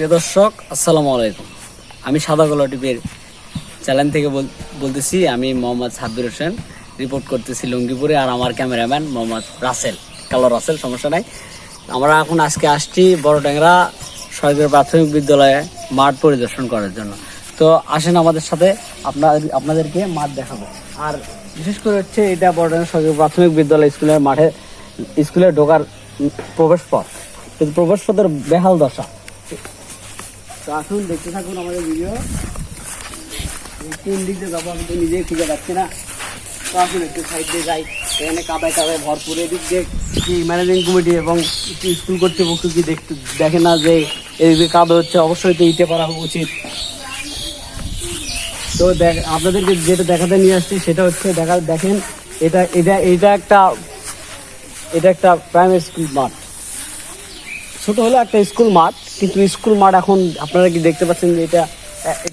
প্রিয় দর্শক, আসসালামু আলাইকুম। আমি সাদা গোলা টিভির চ্যানেল থেকে বল- বলতেছি, আমি মোহাম্মদ সাব্বির হোসেন। রিপোর্ট করতেছি লুঙ্গিপুরে আর আমার ক্যামেরাম্যান মোহাম্মদ রাসেল। কালো রাসেল, সমস্যা নাই। আমরা এখন আজকে আসছি বড় ট্যাংরা সরকারি প্রাথমিক বিদ্যালয়ে মাঠ পরিদর্শন করার জন্য। তো আসেন আমাদের সাথে, আপনার, আপনাদেরকে মাঠ দেখাবো। আর বিশেষ করে হচ্ছে এটা বড় ট্যাংরা সরকারি প্রাথমিক বিদ্যালয় স্কুলের মাঠে, স্কুলে ঢোকার প্রবেশ পথ। কিন্তু প্রবেশ পথের বেহাল দশা আসুন, দেখতে থাকুন আমাদের ভিডিও কোন দিক দিয়ে যাব আমি তো নিজেই খুঁজে পাচ্ছি না। তো আসুন একটু সাইড দিয়ে যাই। এখানে কাদায় কাদায় ভরপুর এদিক দিয়ে কি ম্যানেজিং কমিটি এবং স্কুল কর্তৃপক্ষ কি দেখতে দেখে না যে যে কাদা হচ্ছে, অবশ্যই তো ইটে করা উচিত। তো দেখ আপনাদেরকে যেটা দেখাতে নিয়ে আসছি, সেটা হচ্ছে দেখা দেখেন, এটা এটা এটা একটা এটা একটা প্রাইমারি স্কুল মাঠ। ছোট হলো একটা স্কুল মাঠ। কিন্তু স্কুল মাঠ এখন আপনারা কি দেখতে পাচ্ছেন যে এটা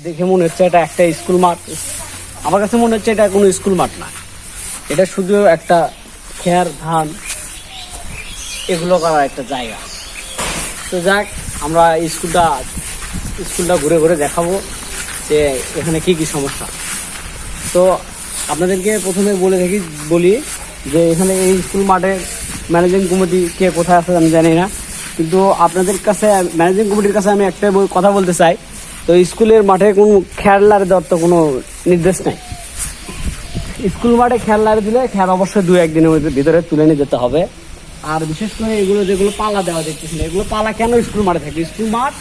দেখে মনে হচ্ছে এটা একটা স্কুল মাঠ। আমার কাছে মনে হচ্ছে এটা কোনো স্কুল মাঠ না। এটা শুধু একটা খেয়ার ধান, এগুলো করার একটা জায়গা। তো যাক, আমরা স্কুলটা স্কুলটা ঘুরে ঘুরে দেখাবো যে এখানে কি কি সমস্যা। তো আপনাদেরকে প্রথমে বলে থাকি, বলি যে এখানে এই স্কুল মাঠের ম্যানেজিং কমিটি কে কোথায় আছে আমি জানি না। কিন্তু আপনাদের কাছে ম্যানেজিং কমিটির কাছে আমি একটা কথা বলতে চাই। তো স্কুলের মাঠে কোনো খেলার দেওয়ার তো কোনো নির্দেশ নেই। স্কুল মাঠে খেলার দিলে খেলা অবশ্যই দু, একদিনের মধ্যে ভিতরে তুলে নিয়ে যেতে হবে। আর বিশেষ করে এগুলো যেগুলো পালা দেওয়া দেখতেছিল এগুলো পালা কেন স্কুল মাঠে থাকে? স্কুল মাঠ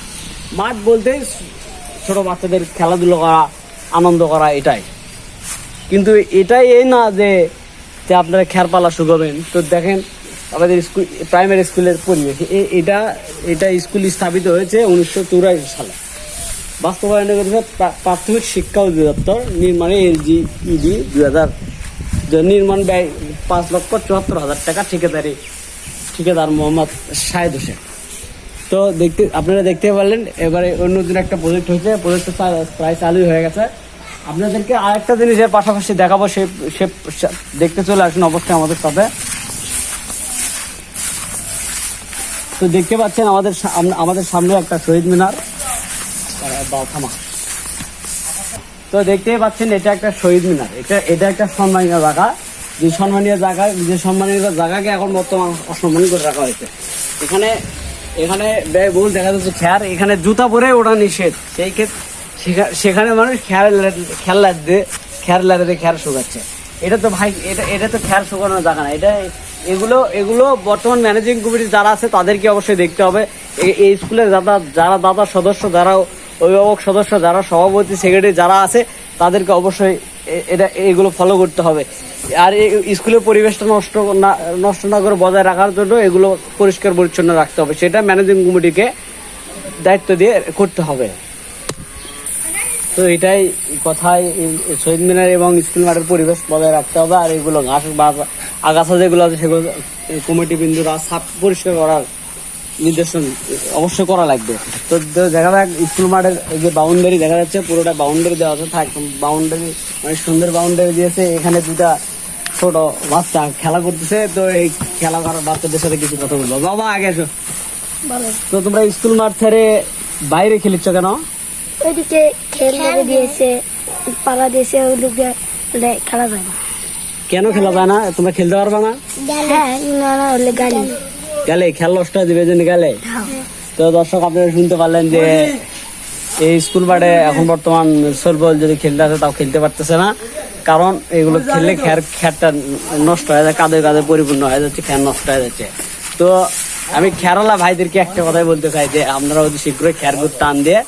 মাঠ বলতে ছোট বাচ্চাদের খেলাধুলো করা, আনন্দ করা, এটাই। কিন্তু এটাই এই না যে যে আপনারা খেরপালা শুকাবেন। তো দেখেন আমাদের স্কুল প্রাইমারি স্কুলের পরিবেশ এটা এটা স্কুল স্থাপিত হয়েছে উনিশশো চৌরাশি সালে। বাস্তবায়ন করেছে প্রাথমিক শিক্ষা অধিদপ্তর, নির্মাণে এলজি, ইডি দুই হাজার নির্মাণ ব্যয় পাঁচ লক্ষ চুয়াত্তর হাজার টাকা ঠিকাদারি, ঠিকাদার মোহাম্মদ শাহেদ হোসেন। তো দেখতে, আপনারা দেখতে পারলেন, এবারে অন্য দিন একটা প্রজেক্ট হয়েছে প্রজেক্টটা প্রায় চালু হয়ে গেছে। আপনাদেরকে আরেকটা জিনিসের পাশাপাশি দেখাবো সে, দেখতে চলে আসুন অবশ্যই আমাদের সাথে। তো দেখতে পাচ্ছেন আমাদের আমাদের সামনে একটা শহীদ মিনার। থামা তো দেখতেই পাচ্ছেন এটা একটা শহীদ মিনার। এটা এটা একটা সম্মানীয় জায়গা। যে সম্মানীয় জায়গা, যে সম্মানীয় জায়গাকে এখন বর্তমান অসম্মানী করে রাখা হয়েছে। এখানে এখানে ব্যয়বহুল দেখা যাচ্ছে খেয়ার। এখানে জুতা পরে ওটা নিষেধ। সেই ক্ষেত্রে সেখা- সেখানে মানুষ খেয়ার খেয়াল দিয়ে খেয়ার লাড়ে খেয়ার শুকাচ্ছে। এটা তো ভাই, এটা এটা তো খেয়ার শুকানোর জায়গা না। এটা এগুলো এগুলো বর্তমান ম্যানেজিং কমিটি যারা আছে তাদেরকে অবশ্যই দেখতে হবে। এই স্কুলের যারা যারা দাদা সদস্য, যারা অভিভাবক সদস্য, যারা সভাপতি সেক্রেটারি যারা আছে, তাদেরকে অবশ্যই এটা, এগুলো ফলো করতে হবে। আর এই স্কুলের পরিবেশটা নষ্ট না নষ্ট না করে বজায় রাখার জন্য এগুলো পরিষ্কার পরিচ্ছন্ন রাখতে হবে। সেটা ম্যানেজিং কমিটিকে দায়িত্ব দিয়ে করতে হবে। তো এটাই এই শহীদ মিনার এবং স্কুল মাঠের পরিবেশ বজায় রাখতে হবে। আর এগুলো ঘাস বা আগাছা যেগুলো আছে সেগুলো কমিটি বিন্দুরা সাফ পরিষ্কার করার নির্দেশন অবশ্যই করা লাগবে। তো দেখা যাক স্কুল মাঠের যে বাউন্ডারি দেখা যাচ্ছে পুরোটা বাউন্ডারি দেওয়া আছে থাক বাউন্ডারি অনেক সুন্দর বাউন্ডারি দিয়েছে এখানে দুটা ছোট বাচ্চা খেলা করতেছে তো এই খেলা করার বাচ্চাদের সাথে কিছু কথা বলব। বাবা আগে এসো। তো তোমরা স্কুল মাঠ ছেড়ে বাইরে খেলিচ্ছ কেন? ওইদিকে খেল দিয়েছে পালা দিয়েছে ওইদিকে ওটা খেলা যায় না কেন খেলা যায় না? তোমরা খেলতে পারবে না? হ্যাঁ গেলে। খেলা নষ্ট হয়ে যাবে জন্য গেলে। তো দর্শক আপনারা শুনতে পারলেন যে এই স্কুল মাঠে এখন বর্তমান সোলবল যদি খেলতে আসে তাও খেলতে পারতেছে না। কারণ এগুলো খেললে খের খেরটা নষ্ট হয়ে যায় কাদে কাদে পরিপূর্ণ হয়ে যাচ্ছে খের নষ্ট হয়ে যাচ্ছে। তো আমি খেরালা ভাইদেরকে একটা কথাই বলতে চাই যে আপনারা অতি শীঘ্রই খেরগুলো টান দিয়ে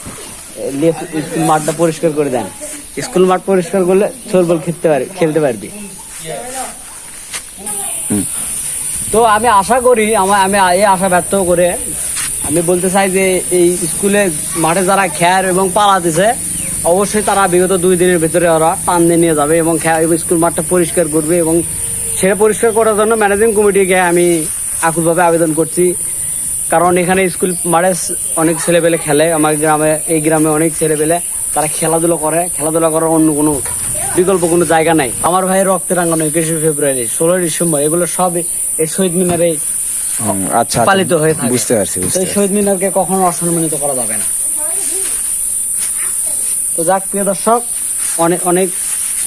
স্কুল মাঠটা পরিষ্কার করে দেন। স্কুল মাঠ পরিষ্কার করলে সোলবল খেলতে পারবি খেলতে পারবি। তো আমি আশা করি, আমার আমি এই আশা ব্যর্থ করে আমি বলতে চাই যে এই স্কুলে মাঠে যারা খ্যার এবং পালা দিছে, অবশ্যই তারা বিগত দুই দিনের ভিতরে ওরা টান দিয়ে নিয়ে যাবে এবং স্কুল মাঠটা পরিষ্কার করবে এবং সেটা পরিষ্কার করার জন্য ম্যানেজিং কমিটিকে আমি আকুলভাবে আবেদন করছি। কারণ এখানে স্কুল মাঠে অনেক ছেলেপেলে খেলে, আমার গ্রামে এই গ্রামে অনেক ছেলেপেলে তারা খেলাধুলো করে। খেলাধুলা করার অন্য কোনো বিকল্প কোনো জায়গা নাই। আমার ভাই রক্তে রাঙানো একুশে ফেব্রুয়ারি ষোলো ডিসেম্বর এগুলো সব এই শহীদ মিনারে আচ্ছা, আচ্ছা পালিত হয়ে থাকে। বুঝতে পারছি এই শহীদ মিনারকে কখনো অসম্মানিত করা যাবে না। তো যাক প্রিয় দর্শক অনেক অনেক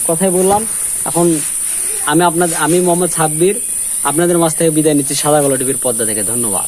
কথাই বললাম। এখন আমি আপনাদের আমি মোহাম্মদ সাব্বির আপনাদের মাছ থেকে বিদায় নিচ্ছি সাদা গোলা টিভির পর্দা থেকে। ধন্যবাদ।